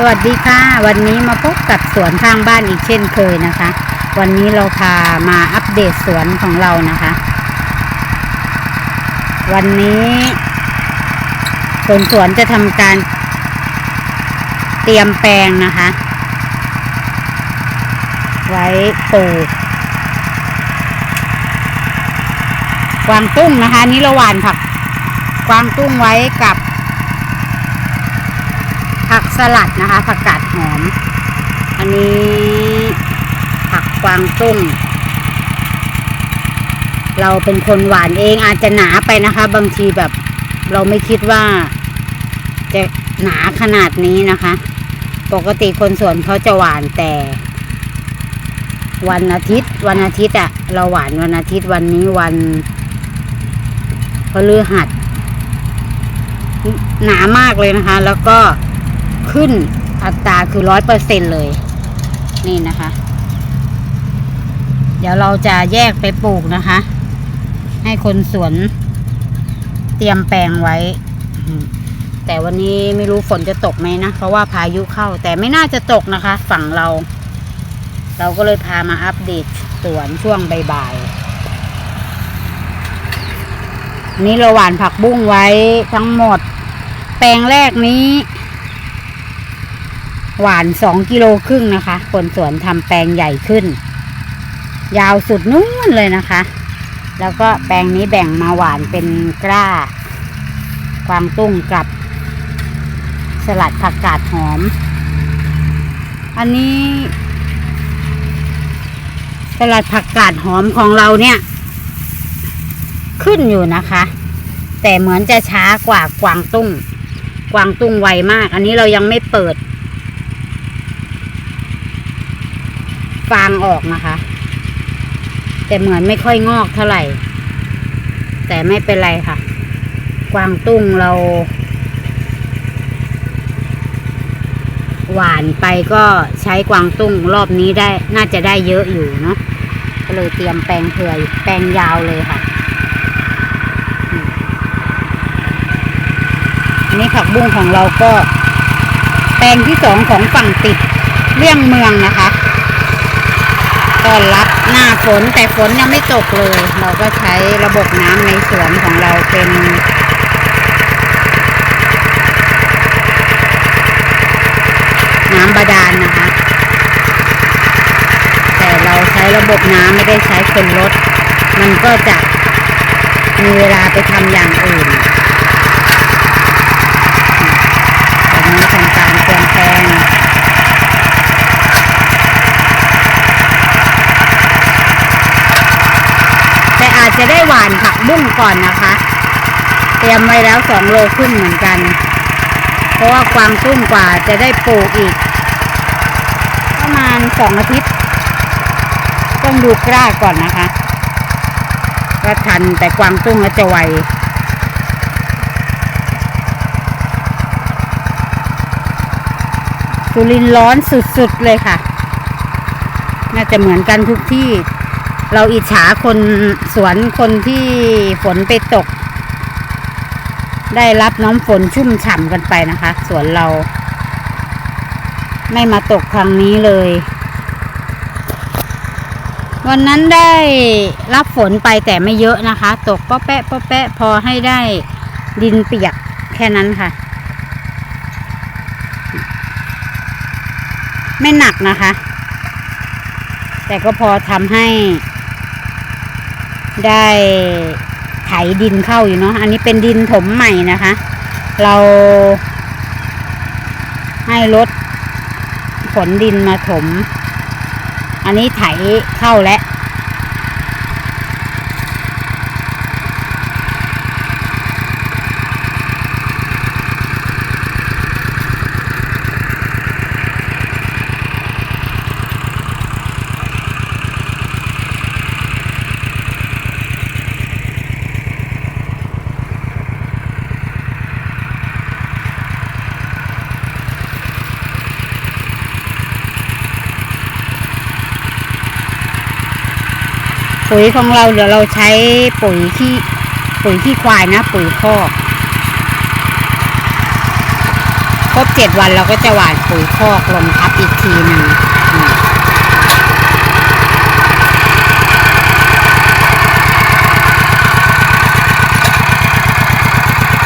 สวัสดีค่ะ วันนี้มาพบกับสวนข้างบ้านอีกเช่นเคยนะคะ วันนี้เราพามาอัปเดตสวนของเรานะคะ วันนี้คนสวนจะทำการเตรียมแปลงนะคะ ไว้ปลูกกวางตุ้งนะคะนนี้เราหว่านผักกวางตุ้งไว้กับ ผักสลัดนะคะ ผักกาดหอม อันนี้ผักกวางตุ้ง เราเป็นคนหวานเองอาจจะหนาไปนะคะ บางทีแบบเราไม่คิดว่า จะหนาขนาดนี้นะคะ ปกติคนสวนเขาจะหวานแต่ วันอาทิตย์ วันอาทิตย์อะเราหวานวันอาทิตย์วันนี้วันพฤหัสหนามากเลยนะคะ แล้วก็ ขึ้นอัตราคือร้อยเปอร์เซ็นเลย นี่นะคะ เดี๋ยวเราจะแยกไปปลูกนะคะ ให้คนสวนเตรียมแปลงไว้ แต่วันนี้ไม่รู้ฝนจะตกไหมนะ เพราะว่าพายุเข้า แต่ไม่น่าจะตกนะคะ ฝั่งเรา เราก็เลยพามาอัปเดตสวนช่วงบ่ายๆนี่เราหว่านผักบุ้งไว้ทั้งหมด แปลงแรกนี้ หวานสองกิโลครึ่งนะคะ คนสวนทำแปลงใหญ่ขึ้น ยาวสุดนู้นเลยนะคะ แล้วก็แปลงนี้แบ่งมาหวานเป็นกล้ากวางตุ้งกับสลัดผักกาดหอม อันนี้ สลัดผักกาดหอมของเราเนี่ย ขึ้นอยู่นะคะ แต่เหมือนจะช้ากว่ากวางตุ้ง กวางตุ้งไวมาก อันนี้เรายังไม่เปิด ฟางออกนะคะ แต่เหมือนไม่ค่อยงอกเท่าไหร่ แต่ไม่เป็นไรค่ะ กวางตุ้งเรา หวานไปก็ใช้กวางตุ้งรอบนี้ได้น่าจะได้เยอะอยู่เนาะก็เลยเตรียมแปลงเผื่อแปลงยาวเลยค่ะอันนี้ผักบุ้งของเราก็ แปลงที่สองของฝั่งติดเลี่ยงเมืองนะคะ ต้อนรับหน้าฝนแต่ฝนยังไม่ตกเลย เราก็ใช้ระบบน้ำในสวนของเราเป็นน้ำบาดาลนะคะ แต่เราใช้ระบบน้ำไม่ได้ใช้คนรถ มันก็จะมีเวลาไปทำอย่างอื่นตอนนี้ทำการเตรียมแปลงแต่อาจจะได้หวานผัก บุ้งก่อนนะคะ เตรียมไว้แล้วสองโลครึ่งเหมือนกัน เพราะว่ากวางตุ้งกว่าจะได้ปลูกอีก ประมาณสองอาทิตย์ ต้องดูกล้าก่อนนะคะก็ทันแต่กวางตุ้งก็จะไวสุรินร้อนสุดๆเลยค่ะ น่าจะเหมือนกันทุกที่ เราอิจฉาคนสวนคนที่ฝนไปตก ได้รับน้ำฝนชุ่มฉ่ำกันไปนะคะ สวนเรา ไม่มาตกครั้งนี้เลย วันนั้นได้รับฝนไปแต่ไม่เยอะนะคะ ตกป๊อแปะป๊อแปะพอให้ได้ดินเปียกแค่นั้นค่ะ ไม่หนักนะคะ แต่ก็พอทำให้ ได้ไถดินเข้าอยู่เนาะ อันนี้เป็นดินถมใหม่นะคะ เราให้รถขนดินมาถม อันนี้ไถเข้าแล้ว ปุ๋ยของเราเดี๋ยวเราใช้ปุ๋ยที่ปุ๋ยที่ควายนะ ปุ๋ยคอกครบเจ็ดวันเราก็จะหว่านปุ๋ยคอกลงทับอีกทีหนึ่ง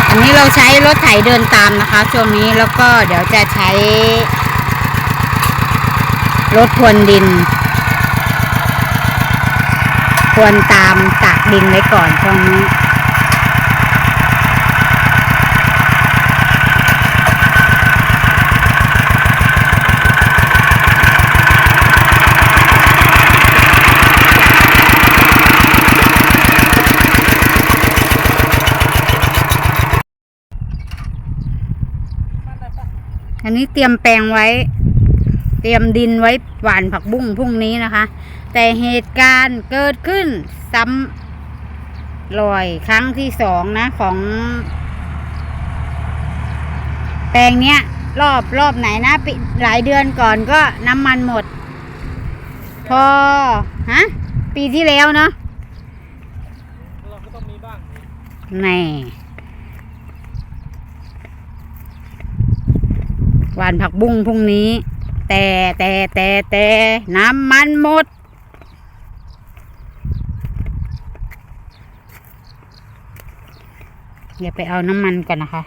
อันนี้เราใช้รถไถเดินตามนะคะ ช่วงนี้แล้วก็เดี๋ยวจะใช้รถพรวนดิน พรวนตามตากดินไว้ก่อนช่วงนี้อันนี้เตรียมแปลงไว้ เตรียมดินไว้หว่านผักบุ้งพรุ่งนี้นะคะ แต่เหตุการณ์เกิดขึ้นซ้ำรอยครั้งที่สองนะของ แปลงเนี้ย รอบรอบไหนนะปีหลายเดือนก่อนก็น้ำมันหมด พอ ฮะ ปีที่แล้วเนาะเราก็ต้องมีบ้างแน่หวานผักบุ้งพรุ่งนี้ แต่แต่แต่แต่น้ำมันหมด เดี๋ยวไปเอาน้ำมันก่อนนะคะ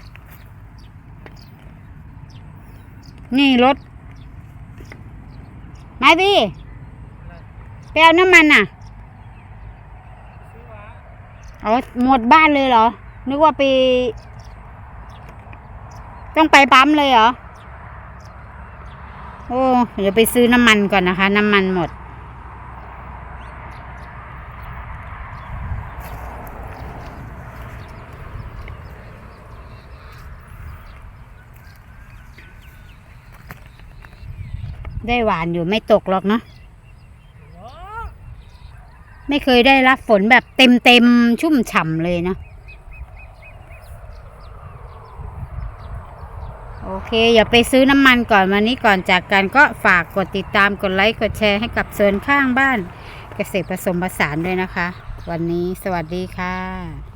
นี่รถมาพี่ไปเอาน้ำมันน่ะซื้อมาอ๋อหมดบ้านเลยเหรอ นึกว่าไป ต้องไปปั๊มเลยเหรอโอ้เดี๋ยวไปซื้อน้ำมันก่อนนะคะ น้ำมันหมด ได้หวานอยู่ไม่ตกหรอกเนาะไม่เคยได้รับฝนแบบเต็มเต็มๆชุ่มฉ่ำเลยเนาะ โอเค อย่าไปซื้อน้ำมันก่อนวันนี้ก่อนจากกันก็ฝากกดติดตามกดไลค์กดแชร์ให้กับส่วนข้างบ้าน เกษตรผสมผสานด้วยนะคะ วันนี้สวัสดีค่ะ